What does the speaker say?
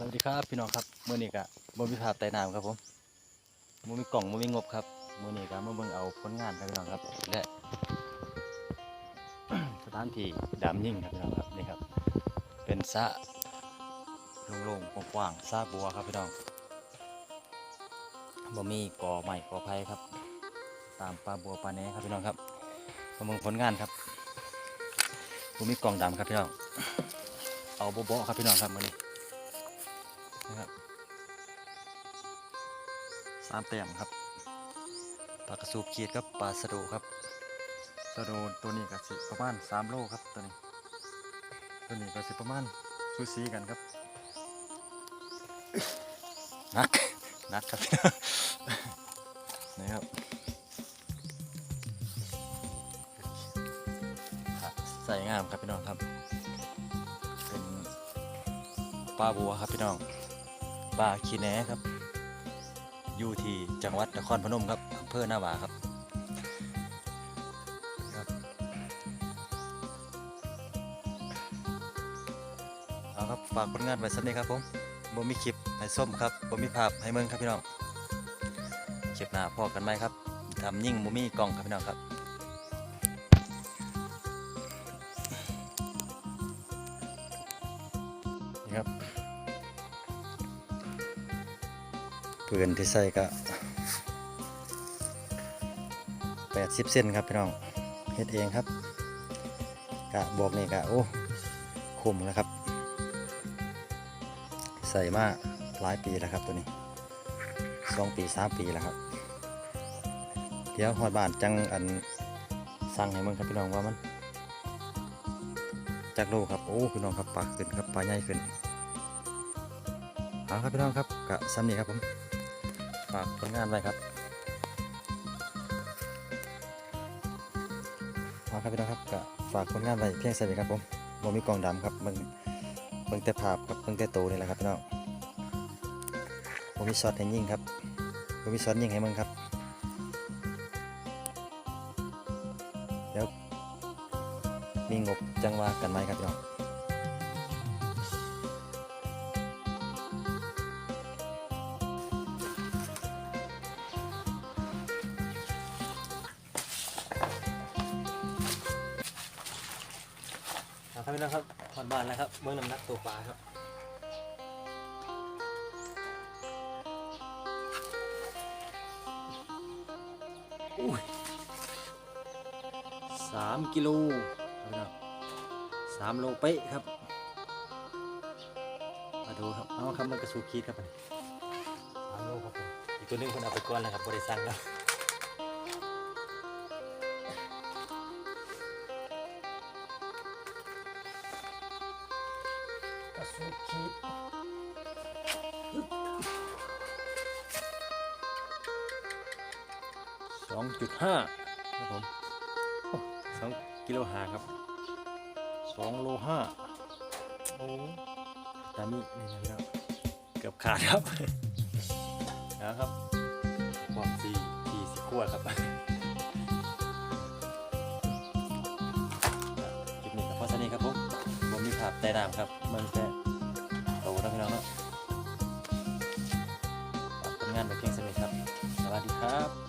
สวัสดีครับพี่น้องครับเมื้อนี้ก็บ่มีภาพใต้น้ำครับผมบ่มีกล่องบ่มีงบครับเมื้อนี้ก็มาเบิ่งเอาผลงานครับพี่น้องครับ และสถานที่ดำยิ่งครับพี่น้องครับนี่ครับ เป็นสระโล่งๆกว้างๆสระบัวครับพี่น้องบ่มีกอไม้กอไผ่ครับ ตามปลาบัวปลาแหนครับพี่น้องครับมาเบิ่งผลงานครับบ่มีกล่องดำครับพี่น้องเอาโบ๊ะๆครับพี่น้องครับมื้อนี้ นะครับสามแต้มครับปลากระสูบขีดครับปลาสะโดครับสะโดตัวนี้ก็สิประมาณสามโลครับตัวนี้ ตัวนี้ก็สิประมาณซูซีกันครับนักนักครับนี่ครับใส่งามครับพี่น้องครับ เป็นปลาบัวครับพี่น้อง ป่าคีแหนครับอยู่ที่จังหวัดนครพนมครับอำเภอหน้าหวาครับเอาครับฝากผลงานไว้สักนี้ครับผมบ่มีคลิปให้ส้มครับบ่มีภาพให้เมืองครับพี่น้องคลิปหน้าพอกันไหมครับทำยิ่งบ่มีกล้องครับพี่น้องครับนี่ครับ ปืนที่ใส่ก็80เส้นครับพี่น้องเฮ็ดเองครับกะบอกนี่กะโอ้คุ้มแล้วครับ ใส่มาหลายปีแล้วครับตัวนี้สองปีสามปีแล้วครับ เดี๋ยวหอดบานจังอันสั่งให้มึงครับพี่น้องว่ามันจากโลครับโอ้พี่น้องครับปลาขึ้นครับปลาใหญ่ขึ้นเอาครับพี่น้องครับกะซ้ำนี้ครับผมากผลงานไว้ครับเอาครับพี่น้องครับกะฝากผลงานไว้เพียงแค่นี้ครับผมบ่มีกล่องดำครับเบิ่งเบิ่งแต่ภาพกับเบิ่งแต่โตนี่แหละครับพี่น้องบ่มีช็อตให้ยิงครับบ่มีช็อตยิ่งให้มึงครับเดี๋ยวมีงบจังว่ากันไหมครับพี่น้อง ครับพี่น้องครับถอนบานแล้วครับเมื่อน้ำหนักตัวปลาครับอุ้ยสามกิโลครับสามโลเป๊ะครับ มาดูครับเอาครับมันกระสูคีดครับอันสามโลครับ อีกตัวหนึงคนเอาไปก้อนแล้วครับบริษัทครับ สูคีดสองจุดห้าครับผมโอ้สองกิโลหาครับสองโลห้าโอ้ตานี่นี่นะครับเกือบขาดครับนะครับความสีทีสีขวดครับคลิปนี้ก็พอสนี้ครับผมผมมีภาพใต้น้ำครับ มันแค่โต งานไปเพียงสนิทครับ สวัสดีครับ